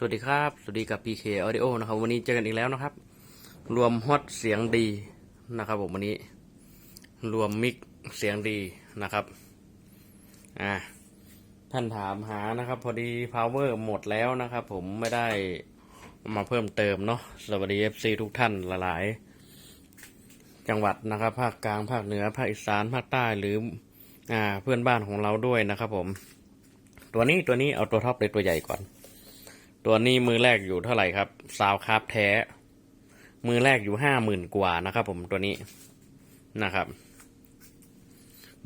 สวัสดีครับ สวัสดีกับ PK Audio นะครับ วันนี้เจอกันอีกแล้วนะครับ รวมฮอตเสียงดีนะครับผมวันนี้ รวมมิกเสียงดีนะครับ อ่า ท่านถามหานะครับ พอดี power หมดแล้วนะครับ ผมไม่ได้มาเพิ่มเติมเนาะ สวัสดี FC ทุกท่านหลายๆ จังหวัดนะครับ ภาคกลาง ภาคเหนือ ภาคอีสาน ภาคใต้ หรือ อ่า เพื่อนบ้านของเราด้วยนะครับ ผม ตัวนี้ตัวนี้เอาตัวท็อปเลยตัวใหญ่ก่อน ตัวนี้มือแรกอยู่เท่าไหร่ครับซาวคราฟแท้ มือแรกอยู่ห้าหมื่นกว่านะครับ ผมตัวนี้นะครับ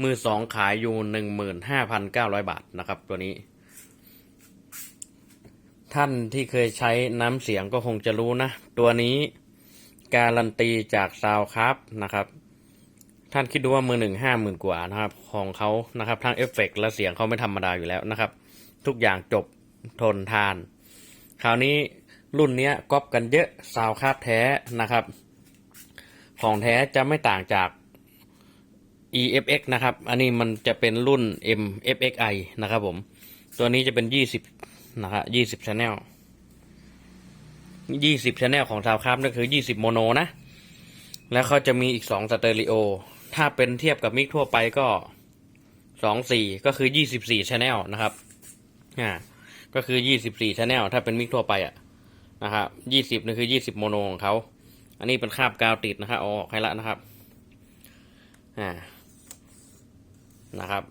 มือสองขายอยู่หนึ่งหมื่นห้าพันเก้าร้อยบาทนะครับ ตัวนี้ ท่านที่เคยใช้น้ำเสียงก็คงจะรู้นะ ตัวนี้การันตีจากซาวคราฟนะครับ ท่านคิดดูว่ามือหนึ่งห้าหมื่นกว่านะครับ ของเขานะครับทั้งเอฟเฟกต์และเสียงเขาไม่ธรรมดาอยู่แล้วนะครับ ทุกอย่างจบทนทาน คราวนี้รุ่นเนี้ยก๊อปกันเยอะซาวคาบแท้นะครับ ของแท้จะไม่ต่างจาก EFX นะครับ อันนี้มันจะเป็นรุ่น MFXI นะครับผม ตัวนี้จะเป็น 20 นะครับ 20 channel 20 channel ของซาวคาบนั่นคือ 20 โมโนนะ แล้วเขาจะมีอีก 2 สเตอริโอ ถ้าเป็นเทียบกับมิกทั่วไปก็ 24 ก็คือ 24 channel นะครับ อ่า ก็คือ 24 channel ถ้าเป็นมิกทั่วไปอะนะครับ 20นี่คือ 20 โมโนของเขา อันนี้เป็นคาบกาวติดนะครับเอาออกให้ละนะครับ อ่า นะครับ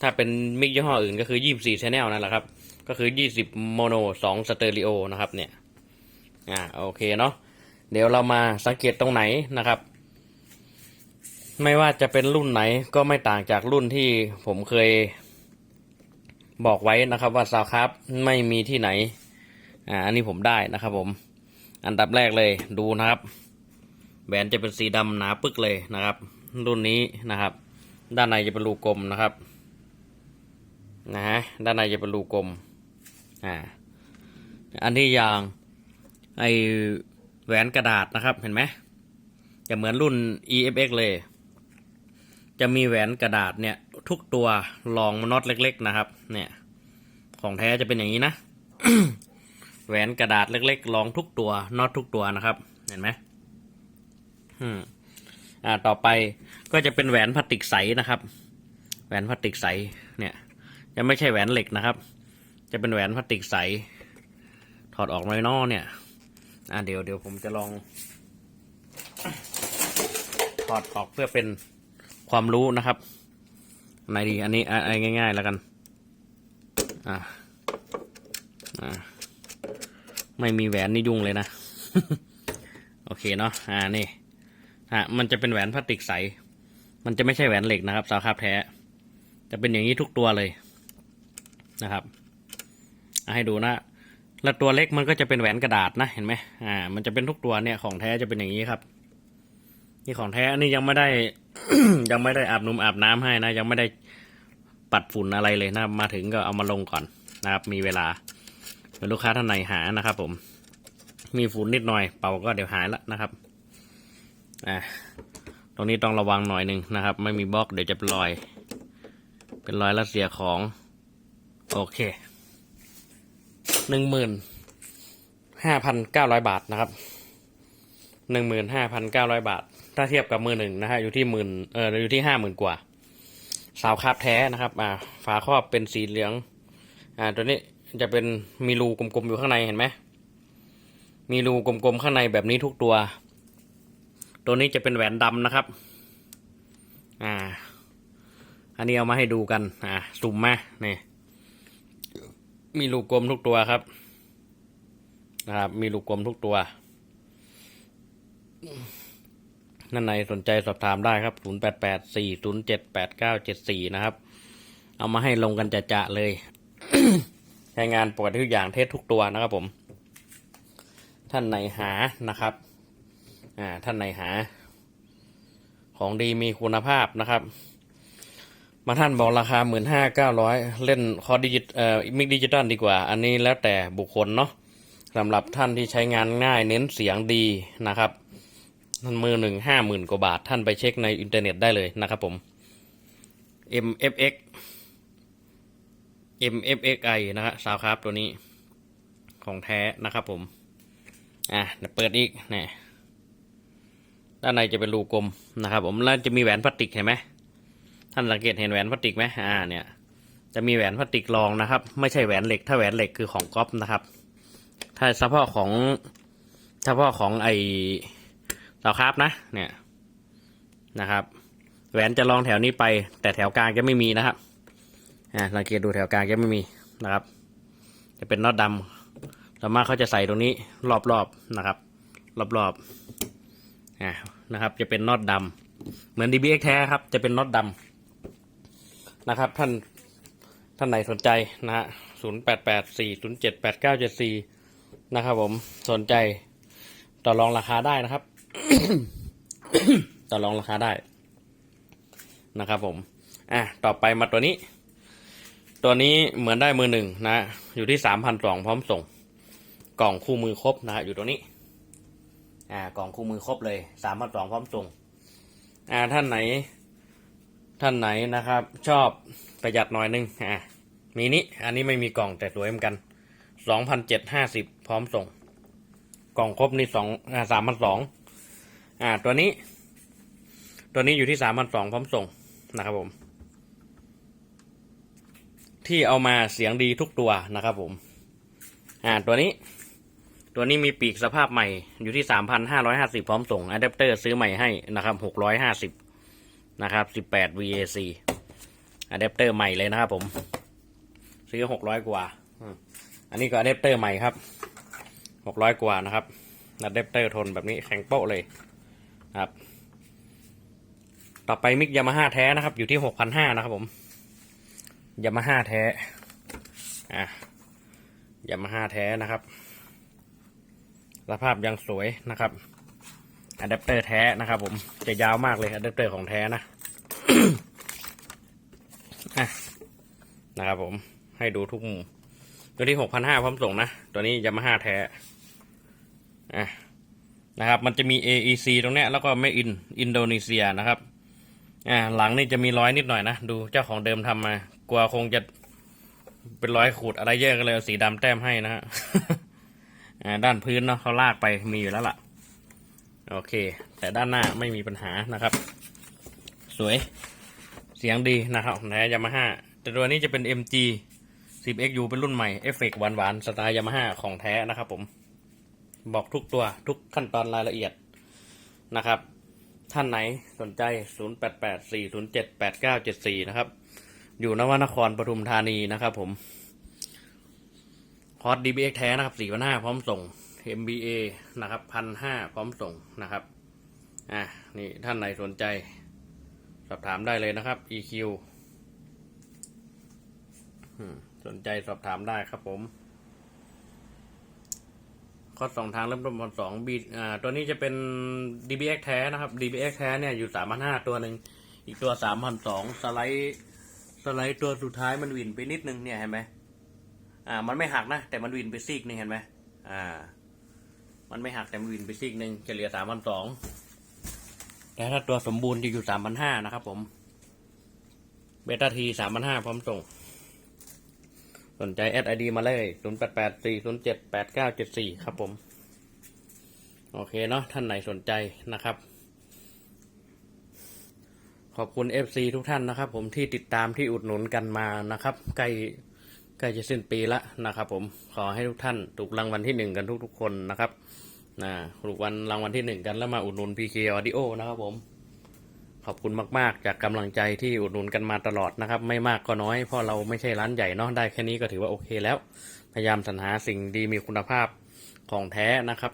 ถ้าเป็นมิกยี่ห้ออื่นก็คือ 24 channel นั่นแหละครับ ก็คือ 20 โมโน 2 สเตอริโอนะครับ เนี่ย อ่า โอเคเนาะ เดี๋ยวเรามาสังเกตตรงไหนนะครับ ไม่ว่าจะเป็นรุ่นไหนก็ไม่ต่างจากรุ่นที่ผมเคย บอกไว้นะครับว่าซาวครับไม่มีที่ไหน อ่า อันนี้ผมได้นะครับผม อันดับแรกเลยดูนะครับ แหวนจะเป็นสีดำหนาปึกเลยนะครับ รุ่นนี้นะครับ ด้านในจะเป็นรูกลมนะครับ นะฮะ ด้านในจะเป็นรูกลม อ่า อันที่อย่างไอแหวนกระดาษนะครับเห็นไหมจะเหมือนรุ่น EFX เลย จะมีแหวนกระดาษเนี่ย ทุกตัวรองน็อตเล็ก ๆ นะครับ เนี่ย ของแท้จะเป็นอย่างนี้นะ แหวนกระดาษเล็กๆรองทุกตัวน็อตทุกตัวนะครับ เห็นไหมอืมอ่าต่อไปก็จะเป็นแหวนพลาสติกใสนะครับ แหวนพลาสติกใสเนี่ย จะไม่ใช่แหวนเหล็กนะครับ จะเป็นแหวนพลาสติกใส ถอดออกน้อยนอเนี่ยอ่าเดี๋ยวเดี๋ยวผมจะลอง ถอดออกเพื่อเป็นความรู้นะครับ ไหนดีอันนี้อะอันง่าย ๆ แล้วกัน อ่าอ่าไม่มีแหวนนี่ยุ่งเลยนะ โอเคเนาะอ่านี่ฮะมันจะเป็นแหวนพลาสติกใส มันจะไม่ใช่แหวนเหล็กนะครับ สาวคาบแท้ จะเป็นอย่างนี้ทุกตัวเลยนะครับให้ดูนะแล้วตัวเล็กมันก็จะเป็นแหวนกระดาษนะเห็นไหมอ่า มันจะเป็นทุกตัวเนี่ยของแท้จะเป็นอย่างนี้ครับ นี่ของแท้อันนี้ยังไม่ได้ ยังไม่ได้อาบนุ่มอาบน้ำให้นะ ยังไม่ได้ปัดฝุ่นอะไรเลยนะ มาถึงก็เอามาลงก่อนนะครับ มีเวลาเดี๋ยวลูกค้าท่านไหนหานะครับผม มีฝุ่นนิดหน่อยเป่าก็เดี๋ยวหายละนะครับอ่าตรงนี้ต้องระวังหน่อยหนึ่งนะครับ ไม่มีบล็อกเดี๋ยวจะเป็นรอย เป็นรอยล้วเสียของ โอเคหนึ่งหมื่นห้าพันเก้าร้อยบาทนะครับหนึ่งหมื่นห้าพันเก้าร้อยบาท ถ้าเทียบกับมือหนึ่งนะฮะอยู่ที่หมื่นเอออยู่ที่ห้าหมื่นกว่า สาวคาบแท้นะครับ อ่า ฝาครอบเป็นสีเหลือง อ่า ตัวนี้จะเป็นมีรูกลมๆอยู่ข้างในเห็นไหมมีรูกลมๆข้างในแบบนี้ทุกตัว ตัวนี้จะเป็นแหวนดำนะครับ อ่า อันนี้เอามาให้ดูกัน อ่าสุ่มมาเนี่ยมีรูกลมทุกตัวครับ นะครับ มีลูกกลมทุกตัว นั่นในสนใจสอบถามได้ครับ 0 8 8 4 0 7 8 9 7 4 นะครับ เอามาให้ลงกันจะจะๆเลย ใช้งานปกติทุกอย่างเทสทุกตัวนะครับผม ท่านไหนหานะครับ อ่า ท่านไหนหา ของดีมีคุณภาพนะครับ มาท่านบอกราคาหมื่นห้าเก้าร้อยเล่นคอร์ดิจิตเอ่อมิกดิจิตอลดีกว่า อันนี้แล้วแต่บุคคลเนาะสำหรับท่านที่ใช้งานง่ายเน้นเสียงดีนะครับ ท่านมือหนึ่งห้าหมื่นกว่าบาท ท่านไปเช็คในอินเทอร์เน็ตได้เลยนะครับผม MFX MFXI นะฮะสาวครับตัวนี้ของแท้นะครับผม อะเดี๋ยวเปิดอีกนี่ด้านในจะเป็นรูกลมนะครับ ผมแล้วจะมีแหวนพลาสติกเห็นไหมท่านสังเกตเห็นแหวนพลาสติกไหมอ่าเนี่ยจะมีแหวนพลาสติกรองนะครับ ไม่ใช่แหวนเหล็ก ถ้าแหวนเหล็กคือของก๊อฟนะครับ ถ้าเฉพาะของเฉพาะของไอ สาคราฟนะ เนี่ยนะครับ แหวนจะรองแถวนี้ไป แต่แถวกลางจะไม่มีนะครับอ่าสังเกตดูแถวกลางจะไม่มีนะครับ จะเป็นน็อตดำส่วมากเขาจะใส่ตรงนี้รอบๆนะครับ รอบๆอ่านะครับ จะเป็นน็อตดำเหมือน DBX แท้ครับ จะเป็นน็อตดำนะครับ ท่านท่านไหนสนใจนะฮะศูนย์แปดแปดสี่ศูนย์เจ็ดแปดเก้าเจ็ดสี่นะครับผมสนใจต่อรองราคาได้นะครับ ต่อรองราคาได้นะครับผม อะ ต่อไปมาตัวนี้ ตัวนี้เหมือนได้มือหนึ่งนะ อยู่ที่สามพันสองพร้อมส่ง กล่องคู่มือครบนะ อยู่ตัวนี้ อ่า กล่องคู่มือครบเลยสามพันสองพร้อมส่ง อ่า ท่านไหน ท่านไหนนะครับ ชอบประหยัดหน่อยนึง อ่า มีนี้ อันนี้ไม่มีกล่องแต่สวยเหมือนกันสองพันเจ็ดห้าสิบพร้อมส่ง กล่องครบนี่สองอ่าสามพันสอง อ่าตัวนี้ ตัวนี้อยู่ที่สามพันสองพร้อมส่งนะครับผม ที่เอามาเสียงดีทุกตัวนะครับผม อ่าตัวนี้ ตัวนี้มีปีกสภาพใหม่อยู่ที่สามพันห้าร้อยห้าสิบพร้อมส่งอะแดปเตอร์ซื้อใหม่ให้นะครับหกร้อยห้าสิบนะครับสิบแปด VAC อะแดปเตอร์ใหม่เลยนะครับผม ซื้อหกร้อยกว่า อันนี้ก็อะแดปเตอร์ใหม่ครับหกร้อยกว่านะครับอะแดปเตอร์ทนแบบนี้แข็งโป๊ะเลย ครับ ต่อไปมิกยามาฮ่าแท้นะครับ อยู่ที่หกพันห้านะครับผมยามาฮ่าแท้อะยามาฮ่าแท้นะครับ สภาพยังสวยนะครับอะแดปเตอร์แท้นะครับ ผมจะยาวมากเลยอะแดปเตอร์ของแท้นะอะนะครับผมให้ดูทุกมุมตัวที่หกพันห้าพร้อมส่งนะ ตัวนี้ยามาฮ่าแท้อะ นะครับ มันจะมี AEC ตรงเนี้ยแล้วก็ไม่อินอินโดนีเซียนะครับอ่าหลังนี่จะมีร้อยนิดหน่อยนะ ดูเจ้าของเดิมทำมากลัวคงจะเป็นร้อยขูดอะไรเยอะก็เลยเอาสีดำแต้มให้นะฮะอ่าด้านพื้นเนาะเขาลากไปมีอยู่แล้วล่ะ โอเค แต่ด้านหน้าไม่มีปัญหานะครับ สวยเสียงดีนะครับแท้ยามาฮ่าแต่ตัวนี้จะเป็น MG 10XU เป็นรุ่นใหม่เอฟเฟกต์หวานๆสไตล์ยามาฮ่าของแท้นะครับผม บอกทุกตัวทุกขั้นตอนรายละเอียดนะครับ ท่านไหนสนใจ 0884078974 นะครับ อยู่นวนครปทุมธานีนะครับผมฮอต DBX แท้นะครับ4,500พร้อมส่ง MBA นะครับ1,500พร้อมส่งนะครับอะนี่ท่านไหนสนใจ สอบถามได้เลยนะครับ EQ สนใจสอบถามได้ครับผม ข้อสองทางเริ่มต้นบนสองบีอ่าตัวนี้จะเป็น DBX แท้นะครับ DBX แท้เนี่ยอยู่สามพันห้าตัวหนึ่งอีกตัวสามพันสองสไลด์สไลด์ตัวสุดท้ายมันวินไปนิดนึงเนี่ยเห็นไหมอ่า มันไม่หักนะ แต่มันวินไปซีกนี่เห็นไหมอ่า มันไม่หักแต่มันวินไปซีกหนึ่งเฉลี่ยสามพันสองแต่ถ้าตัวสมบูรณ์จะอยู่สามพันห้านะครับผมเบต้าทีสามพันห้าพร้อมส่ง สนใจแอดไอดีมาเลยศูนย์แปดแปดสี่ศูนย์เจ็ดแปดเก้าเจ็ดสี่ครับผม โอเคเนาะท่านไหนสนใจนะครับ ขอบคุณ FC ทุกท่านนะครับ ผมที่ติดตามที่อุดหนุนกันมานะครับ ใกล้ใกล้จะสิ้นปีละนะครับ ผมขอให้ทุกท่านถูกรางวัลที่หนึ่งกันทุกๆคนนะครับนะถูกวันรางวัลที่หนึ่งกันแล้วมาอุดหนุน PK Audio นะครับผม ขอบคุณมากๆ จากกำลังใจที่อุดหนุนกันมาตลอดนะครับ ไม่มากก็น้อยเพราะเราไม่ใช่ร้านใหญ่เนาะได้แค่นี้ก็ถือว่าโอเคแล้ว พยายามสรรหาสิ่งดีมีคุณภาพของแท้นะครับ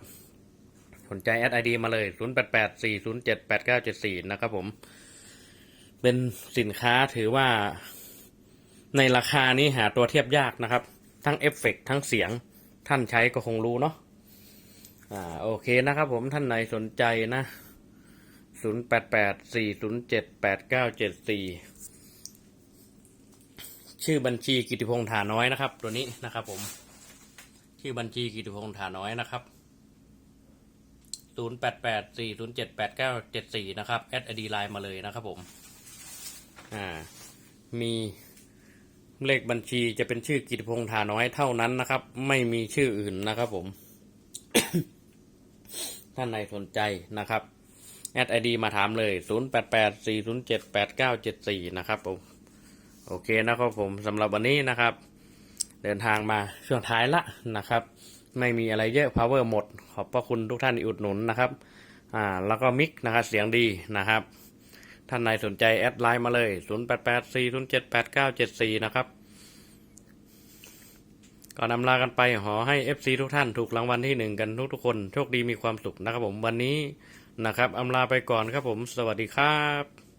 สนใจแอดไอดีมาเลย 0884078974 นะครับผม เป็นสินค้าถือว่าในราคานี้หาตัวเทียบยากนะครับ ทั้งเอฟเฟกต์ทั้งเสียงท่านใช้ก็คงรู้เนาะอ่าโอเคนะครับผมท่านไหนสนใจนะ ศูนย์แปดแปดสี่ศูนย์เจ็ดแปดเก้าเจ็ดสี่ชื่อบัญชีกิติพงษ์ฐาน้อยนะครับ ตัวนี้นะครับ ผม ชื่อบัญชีกิติพงษ์ฐาน้อยนะครับศูนย์แปดแปดสี่ศูนย์เจ็ดแปดเก้าเจ็ดสี่นะครับแอดไอดีไลน์มาเลยนะครับ ผม อ่า มีเลขบัญชีจะเป็นชื่อกิติพงษ์ฐาน้อยเท่านั้นนะครับ ไม่มีชื่ออื่นนะครับ ผม ท่านใดสนใจนะครับ แอดไอดีมาถามเลย 0884078974 นะครับผม โอเคนะครับผมสำหรับวันนี้นะครับ เดินทางมาช่วงท้ายละนะครับ ไม่มีอะไรเยอะ power หมด ขอบพระคุณทุกท่านที่อุดหนุนนะครับ อ่า แล้วก็มิกนะครับ เสียงดีนะครับ ท่านใดสนใจแอดไลน์มาเลย 0884078974 นะครับก็นำลากันไปขอให้ FC ทุกท่านถูกรางวัลที่หนึ่งกันทุกๆคน โชคดีมีความสุขนะครับผมวันนี้ นะครับอำลาไปก่อนครับผม สวัสดีครับ